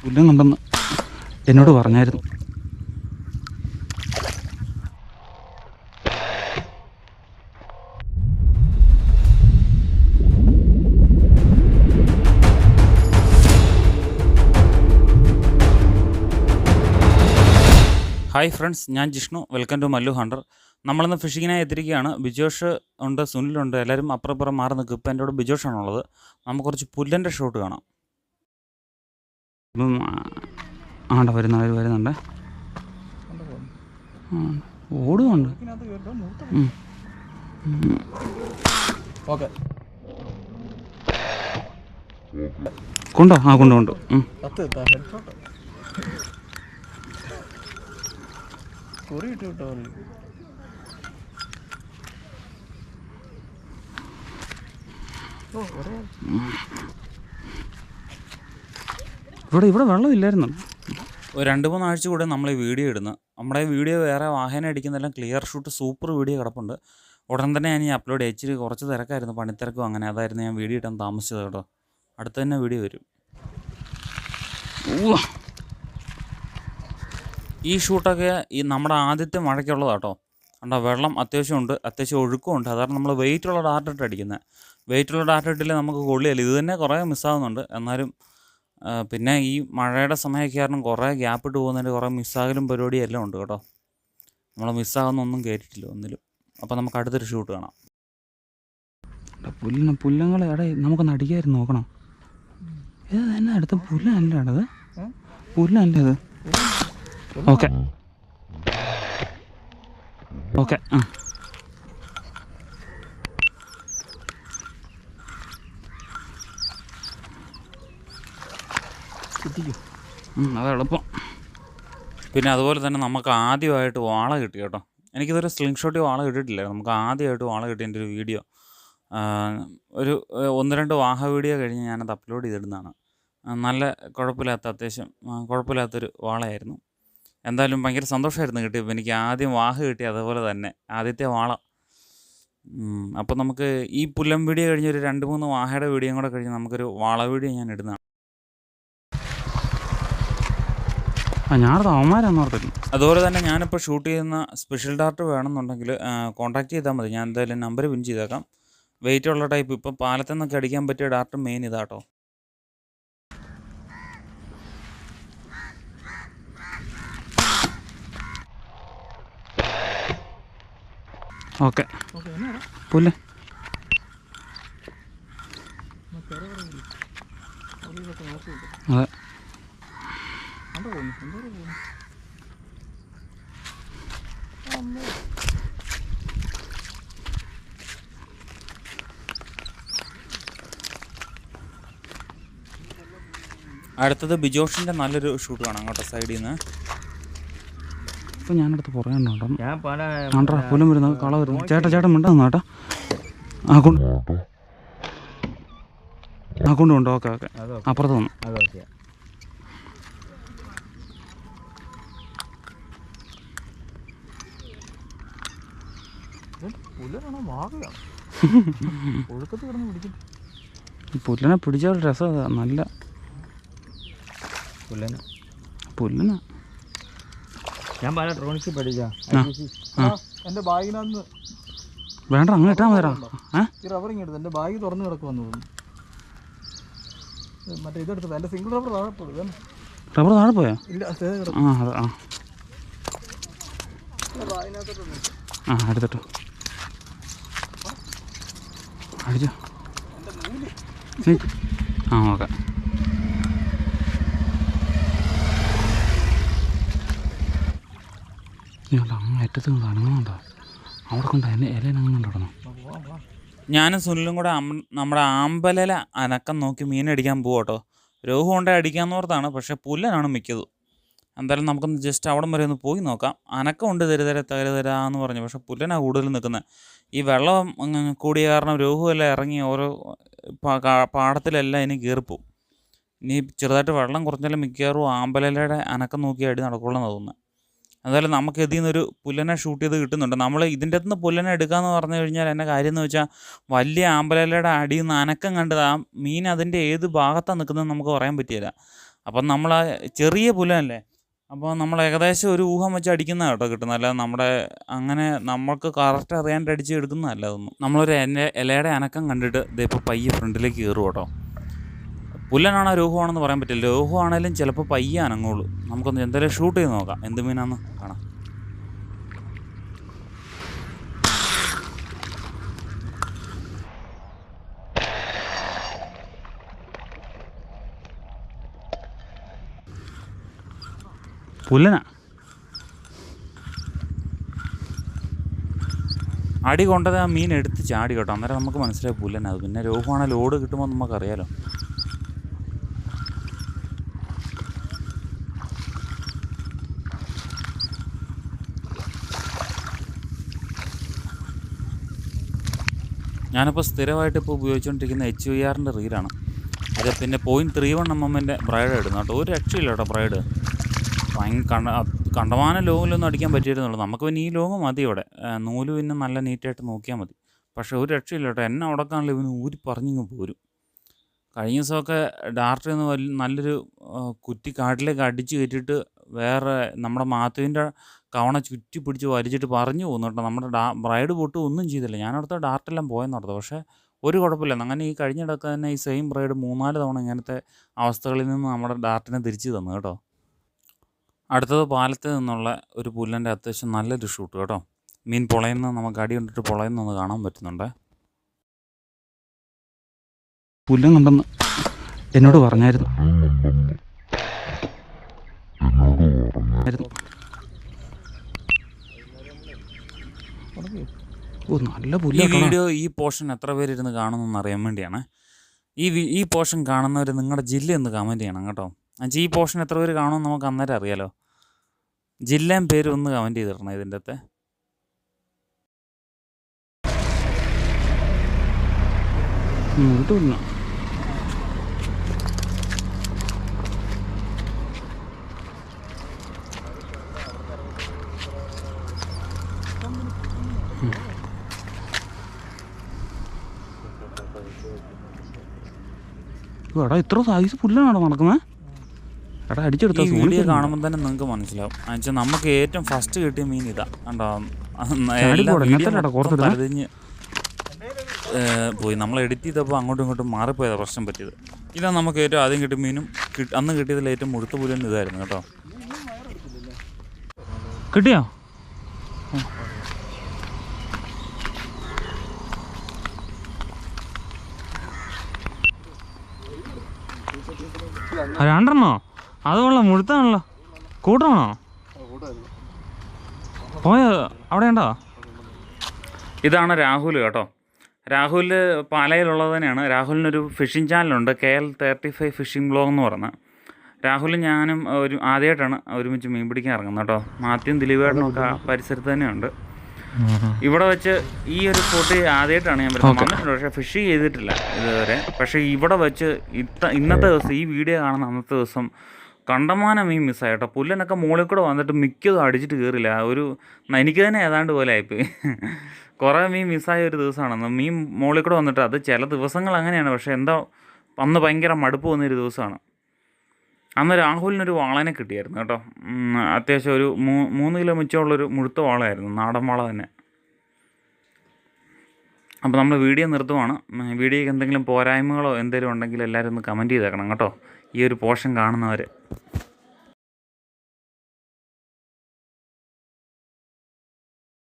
പുല്ലും കണ്ടെന്ന് എന്നോട് പറഞ്ഞായിരുന്നു. ഹായ് ഫ്രണ്ട്സ് ഞാൻ Jishnu. Welcome to Mallu hunter. നമ്മളിന്ന് ഫിഷിങ്ങിനായി എത്തിരിക്കുകയാണ് ബിജോഷ് ഉണ്ട് സുനിലുണ്ട് എല്ലാവരും അപ്പുറപ്പുറം മാറുന്ന മാറി നിൽക്കും. ഇപ്പം എന്റെ കൂടെ ബിജോഷാണുള്ളത് നമുക്ക് കുറച്ച് പുല്ലന്റെ ഷോട്ട് കാണാം. ഇപ്പം ആണ്ട വരുന്നവർ വരുന്നുണ്ട്. ആ, ഓടുന്നുണ്ട്. ഓക്കെ. കൊണ്ടോ? ആ കൊണ്ടു കൊണ്ടു. ഓ ഒരേ ഇവിടെ ഇവിടെ വെള്ളമില്ലായിരുന്നു ഒരു രണ്ട് മൂന്ന് ആഴ്ച കൂടെ നമ്മൾ ഈ വീഡിയോ ഇടുന്നു. നമ്മുടെ വീഡിയോ വേറെ വാഹനം അടിക്കുന്നെല്ലാം ക്ലിയർ ഷൂട്ട് സൂപ്പർ വീഡിയോ കിടപ്പുണ്ട്. ഉടൻ തന്നെ ഞാൻ ഈ അപ്ലോഡ് ചെയ്യും. കുറച്ച് തിരക്കായിരുന്നു പണിത്തിരക്കും അങ്ങനെ. അതായിരുന്നു ഞാൻ വീഡിയോ ഇട്ടാൻ താമസിച്ചത് കേട്ടോ. അടുത്ത് തന്നെ വീഡിയോ വരും. ഈ ഷൂട്ടൊക്കെ ഈ നമ്മുടെ ആദ്യത്തെ മഴയ്ക്കുള്ളതാട്ടോ കണ്ടോ വെള്ളം അത്യാവശ്യമുണ്ട് അത്യാവശ്യം ഒഴുക്കുമുണ്ട്. അതാണ് നമ്മൾ വെയിറ്റുള്ള ഡാറ്റ ഇട്ട് അടിക്കുന്നത് വെയിറ്റുള്ള ഇട്ടില്ലേ നമുക്ക് കൊള്ളിയല്ല ഇത് തന്നെ കുറേ മിസ്സാവുന്നുണ്ട് എന്നാലും പിന്നെ ഈ മഴയുടെ സമയമൊക്കെ കാരണം കുറേ ഗ്യാപ്പ് ഇട്ട് പോകുന്നതിന്റെ കുറേ മിസ്സാകലും പരിപാടിയും എല്ലാം ഉണ്ട് കേട്ടോ. നമ്മൾ മിസ്സാകുന്ന ഒന്നും കേട്ടിട്ടില്ല ഒന്നിലും. അപ്പോൾ നമുക്ക് അടുത്തൊരു ഷൂട്ട് കാണാം. പുല്ലിന് പുല്ലങ്ങളെ എടേ നമുക്കൊന്ന് അടിക്കായിരുന്നു നോക്കണം? ഇത് തന്നെ അടുത്ത പുല്ലല്ല ഏ? പുല്ലല്ല ഇത്? ഓക്കെ. ഓക്കെ ആ. കിട്ടിക്കോ. അത് എളുപ്പം. പിന്നെ അതുപോലെ തന്നെ നമുക്ക് ആദ്യമായിട്ട് വാള കിട്ടി കേട്ടോ. എനിക്കിതൊരു സ്ലിംഗ് ഷോട്ടി വാള കിട്ടിയിട്ടില്ല. നമുക്ക് ആദ്യമായിട്ട് വാള കിട്ടിയതിന്റെ ഒരു വീഡിയോ ഒരു ഒന്ന് രണ്ട് വാഹ വീഡിയോ കഴിഞ്ഞ് ഞാനത് അപ്ലോഡ് ചെയ്തിടുന്നതാണ്. നല്ല കുഴപ്പമില്ലാത്ത അത്യാവശ്യം കുഴപ്പമില്ലാത്തൊരു വാളയായിരുന്നു. എന്തായാലും ഭയങ്കര സന്തോഷമായിരുന്നു കിട്ടിയപ്പോൾ. എനിക്ക് ആദ്യം വാഹ കിട്ടി അതുപോലെ തന്നെ ആദ്യത്തെ വാള. അപ്പോൾ നമുക്ക് ഈ പുല്ലം വീഡിയോ കഴിഞ്ഞ് ഒരു രണ്ട് മൂന്ന് വാഹയുടെ വീഡിയോയും കൂടെ കഴിഞ്ഞ് നമുക്കൊരു വാള വീഡിയോ ഞാൻ ഇടുന്നതാണ് ആ ഞാനത് അവന്മാരാന്ന് ഓർത്തില്ല അതുപോലെ തന്നെ ഞാനിപ്പോൾ ഷൂട്ട് ചെയ്യുന്ന സ്പെഷ്യൽ ഡാർട്ട് വേണമെന്നുണ്ടെങ്കിൽ കോൺടാക്ട് ചെയ്താൽ മതി. ഞാൻ എന്തായാലും നമ്പർ പിൻ ചെയ്തേക്കാം. വെയിറ്റ് ഉള്ള ടൈപ്പ് ഇപ്പം പാലത്തിൽ നിന്നൊക്കെ അടിക്കാൻ പറ്റിയ ഡാർട്ട് മെയിൻ ഇതാട്ടോ ഓക്കെ. പുല്ല് അതെ കണ്ടോ പോകുന്നു എന്തോ പോകുന്നു അടുത്തത് ബിജോഷിന്റെ നല്ലൊരു ഷൂട്ട് കാണാം അങ്ങോട്ടെ സൈഡിൽ നിന്ന് ഇപ്പൊ ഞാനടുത്ത് പറയാനുണ്ടോ ഞാൻ പല വരുന്നത് കള വരുന്നു. ചേട്ടാ ചേട്ടൻ മിണ്ടാ ചേട്ടാ ആ കൊണ്ട് ആ കൊണ്ടുണ്ട്? Okay okay. അപ്പുറത്ത് വന്നു. പുല്ലിനെ പിടിച്ച ഒരു രസം അതാ, നല്ല പുല്ലന. പുല്ലന. ഞാൻ പല ട്രോണിക്സ് പഠിച്ച. ആ. എന്റെ ബാഗിനകത്ത് വേണ്ട അങ്ങ് ഇട്ടാ മതിടാ ഏ? ഈ എന്റെ ബാഗ് തുറന്നു കിടക്കുമെന്ന് തോന്നുന്നു. മറ്റേ ഇതെടുത്തത് എന്റെ സിംഗിൾ റബ്ബർ താഴെ പോയത്. റബ്ബർ താഴെ പോയോ? ഇല്ല ആ അതെ ആ. ആ എടുത്തിട്ടു. അടിച്ചോ. നിക്ക്. ആ ഇലയിൽ അങ്ങുന്നുണ്ടോ ഞാനും സുനിലും കൂടെ നമ്മുടെ ആമ്പലല അനക്കം നോക്കി മീനടിക്കാൻ അടിക്കാൻ പോവാ കേട്ടോ രോഹു കൊണ്ടേ അടിക്കാന്നോർത്താണ് പക്ഷെ പുല്ലനാണ് മിക്കത്. എന്തായാലും നമുക്കൊന്ന് ജസ്റ്റ് അവിടം വരെ ഒന്ന് പോയി നോക്കാം. അനക്കമുണ്ട് തരുതര എന്ന് പറഞ്ഞു. പക്ഷേ പുല്ലനാണ് കൂടുതൽ നിൽക്കുന്നത് ഈ വെള്ളം കൂടിയ കാരണം രോഹുവെല്ലാം ഇറങ്ങി ഓരോ പാടത്തിലെല്ലാം ഇനി കയറിപ്പോവും ഇനി ചെറുതായിട്ട് വെള്ളം കുറഞ്ഞാലും മിക്കവാറും ആമ്പലയുടെ അനക്കം നോക്കി അടി നടക്കുള്ളൂ എന്ന് തോന്നുന്നത് എന്തായാലും നമുക്ക് ഇതിൽ നിന്നൊരു പുല്ലനെ ഷൂട്ട് ചെയ്ത് കിട്ടുന്നുണ്ട്. നമ്മൾ ഇതിന്റെ അകത്ത് നിന്ന് പുല്ലനെ എടുക്കാമെന്ന് പറഞ്ഞു കഴിഞ്ഞാൽ എന്റെ കാര്യം എന്ന് വെച്ചാൽ വലിയ ആമ്പലയുടെ അടിയിൽ നിന്ന് അനക്കം കണ്ടത് ആ മീൻ അതിന്റെ ഏത് ഭാഗത്താണ് നിൽക്കുന്നത് നമുക്ക് പറയാൻ പറ്റിയില്ല അപ്പം നമ്മൾ ചെറിയ പുല്ലനല്ലേ അപ്പോൾ നമ്മൾ ഏകദേശം ഒരു ഊഹം വെച്ച് അടിക്കുന്ന കേട്ടോ കിട്ടുന്നത്. അല്ലാതെ നമ്മുടെ അങ്ങനെ നമ്മൾക്ക് കറക്റ്റ് അറിയാണ്ട് അടിച്ച് എടുക്കുന്നതല്ല അതൊന്നും. നമ്മളൊരു എന്റെ ഇലയുടെ അനക്കം കണ്ടിട്ട് ഇതിപ്പോൾ പയ്യെ ഫ്രണ്ടിലേക്ക് കയറും കേട്ടോ. പുല്ലനാണോ രോഹുവാണെന്ന് പറയാൻ പറ്റില്ല. രോഹു ആണെങ്കിലും ചിലപ്പോൾ പയ്യെ അനങ്ങുള്ളൂ. നമുക്കൊന്ന് എന്തായാലും ഷൂട്ട് ചെയ്ത് നോക്കാം. എന്ത് മീനാന്ന് കാണാം. പുല്ലനാ. അടി കൊണ്ടത് ആ മീൻ എടുത്ത് ചാടി കേട്ടോ. അന്നേരം നമുക്ക് മനസ്സിലായി പുല്ലനാ അത്. പിന്നെ രോഗമാണ് ലോഡ് കിട്ടുമ്പോൾ നമുക്കറിയാലോ. ഞാനിപ്പോൾ സ്ഥിരമായിട്ട് ഇപ്പോൾ ഉപയോഗിച്ചുകൊണ്ടിരിക്കുന്ന എച്ച് വി ആറിന്റെ റീലാണ് അത് പിന്നെ പോയിന്റ് ത്രീ വൺ എം എമ്മിന്റെ ബ്രൈഡ് ഇടുന്നു കേട്ടോ. ഒരു രക്ഷയില്ല കേട്ടോ ബ്രൈഡ് കണ്ട കണ്ടമാനം ലോങ്ങിലൊന്നും അടിക്കാൻ പറ്റിയിരുന്നുള്ളൂ. നമുക്ക് പിന്നെ ഈ ലോങ് മതി ഇവിടെ. നൂൽ പിന്നെ നല്ല നീറ്റായിട്ട് നോക്കിയാൽ മതി. പക്ഷേ ഒരു രക്ഷയില്ല കേട്ടോ. എന്നെ ഉടക്കാണല്ലോ ഇവന് ഊരി പറഞ്ഞിങ്ങ് പോരും. കഴിഞ്ഞ ദിവസമൊക്കെ ഡാർട്ടിൽ നിന്ന് വലിയ നല്ലൊരു കുറ്റി കാട്ടിലേക്ക് അടിച്ച് കയറ്റിയിട്ട് വേറെ നമ്മുടെ മാത്തുവിന്റെ കവണ ചുറ്റി പിടിച്ച് വലിച്ചിട്ട് പറഞ്ഞു കേട്ടോ. നമ്മുടെ ഡാ ബ്രൈഡ് പൊട്ട് ഒന്നും ചെയ്തില്ല. ഞാനവിടുത്തെ ഡാർട്ടെല്ലാം പോയെന്ന് ഓർത്തു പക്ഷേ ഒരു കുഴപ്പമില്ല. അങ്ങനെ ഈ കഴിഞ്ഞിടക്ക് തന്നെ ഈ സെയിം ബ്രൈഡ് മൂന്നാൽ തവണ ഇങ്ങനത്തെ അവസ്ഥകളിൽ നിന്ന് നമ്മുടെ ഡാർട്ടിനെ തിരിച്ചു തന്നു കേട്ടോ. അടുത്തത് പാലത്തിൽ നിന്നുള്ള ഒരു പുല്ലിന്റെ അത്യാവശ്യം നല്ലൊരു ഷൂട്ട് കേട്ടോ. മീൻ പൊളയുന്ന നമുക്ക് അടി കൊണ്ടിട്ട് പൊളയുന്നൊന്ന് കാണാൻ പറ്റുന്നുണ്ട്. പുല്ലൻ കണ്ടെന്ന് എന്നോട് പറഞ്ഞായിരുന്നു. ഓ നല്ല ഈ പുല്ല വീഡിയോ ഈ പോർഷൻ എത്ര പേരിരുന്ന് കാണുന്നറിയാൻ അറിയാൻ വേണ്ടിയാണ്. ഈ ഈ പോർഷൻ കാണുന്നവർ നിങ്ങളുടെ ജില്ല ഒന്ന് കമന്റ് ചെയ്യണം കേട്ടോ. ഈ പോർഷൻ എത്ര പേര് കാണുമെന്ന് നമുക്ക് അന്നേരം അറിയാലോ. ജില്ലയും പേരും ഒന്ന് കമന്റ് ചെയ്തിടണം ഇതിന്റെ അകത്തെ. ഇത്ര സൈസ് പുല്ലാണോ നടക്കുന്നത് എടാ ഈ അടിച്ചെടുത്ത വീഡിയോ കാണുമ്പോൾ തന്നെ നിങ്ങൾക്ക് മനസ്സിലാവും. എന്നുവെച്ചാൽ നമുക്ക് ഏറ്റവും ഫസ്റ്റ് കിട്ടിയ മീൻ ഇതാ. കണ്ടോ? ഏ, പോയി. നമ്മൾ എഡിറ്റ് ചെയ്തപ്പോൾ അങ്ങോട്ടും ഇങ്ങോട്ടും മാറിപ്പോയതാണ് പ്രശ്നം പറ്റിയത്. ഇതാ നമുക്ക് ഏറ്റവും ആദ്യം കിട്ടിയ മീനും അന്ന് കിട്ടിയതിൽ ഏറ്റവും മുഴുത്ത പുലിയും ഇതായിരുന്നു കേട്ടോ. കിട്ടിയോ? രണ്ടെണ്ണോ? അത് കൊള്ളാം മുഴുത്താണല്ലോ. കൂട്ടണോ പോയ? അവിടെ ഉണ്ടോ? ഇതാണ് രാഹുൽ കേട്ടോ. രാഹുൽ പാലയിലുള്ളത് തന്നെയാണ്. രാഹുലിനൊരു ഫിഷിംഗ് ചാനലുണ്ട് K L thirty five fishing blog എന്ന് പറയുന്നത്. രാഹുൽ ഞാനും ഒരു ആദ്യമായിട്ടാണ് ഒരുമിച്ച് മീൻ പിടിക്കാൻ ഇറങ്ങുന്നത് കേട്ടോ. മാത്യം ദിലീപേട്ടനും ഒക്കെ ആ പരിസരത്ത് തന്നെയുണ്ട്. ഇവിടെ വെച്ച് ഈ ഒരു സ്പോട്ട് ആദ്യമായിട്ടാണ് ഞാൻ പക്ഷെ പക്ഷേ ഫിഷ് ചെയ്തിട്ടില്ല ഇതുവരെ. പക്ഷെ ഇവിടെ വെച്ച് ഇത്ത ഇന്നത്തെ ദിവസം ഈ വീഡിയോ കാണുന്ന അന്നത്തെ ദിവസം കണ്ടമാനം മീൻ മിസ്സായി കേട്ടോ. പുല്ലനൊക്കെ മുകളിൽ കൂടെ വന്നിട്ട് മിക്കതും അടിച്ചിട്ട് കയറില്ല. ഒരു എനിക്ക് തന്നെ ഏതാണ്ട് പോലെ ആയിപ്പോയി. കുറേ മീൻ മിസ്സായ ഒരു ദിവസമാണ് മീൻ മുകളിൽ കൂടെ വന്നിട്ട് അത് ചില ദിവസങ്ങൾ അങ്ങനെയാണ്. പക്ഷേ എന്തോ അന്ന് ഭയങ്കര മടുപ്പ് വന്നൊരു ദിവസമാണ്. അന്ന് രാഹുലിനൊരു വാളനെ കിട്ടിയായിരുന്നു കേട്ടോ. അത്യാവശ്യം ഒരു മൂ മൂന്ന് കിലോ മിച്ചമുള്ളൊരു മുഴുത്ത വാളായിരുന്നു നാടൻ വാള തന്നെ. അപ്പോൾ നമ്മൾ വീഡിയോ നിർത്തുവാണ്. വീഡിയോയ്ക്ക് എന്തെങ്കിലും പോരായ്മകളോ എന്തെങ്കിലും ഉണ്ടെങ്കിൽ എല്ലാവരും ഒന്ന് കമന്റ് ചെയ്തേക്കണം കേട്ടോ. ഈ ഒരു പോർഷൻ കാണുന്നവർ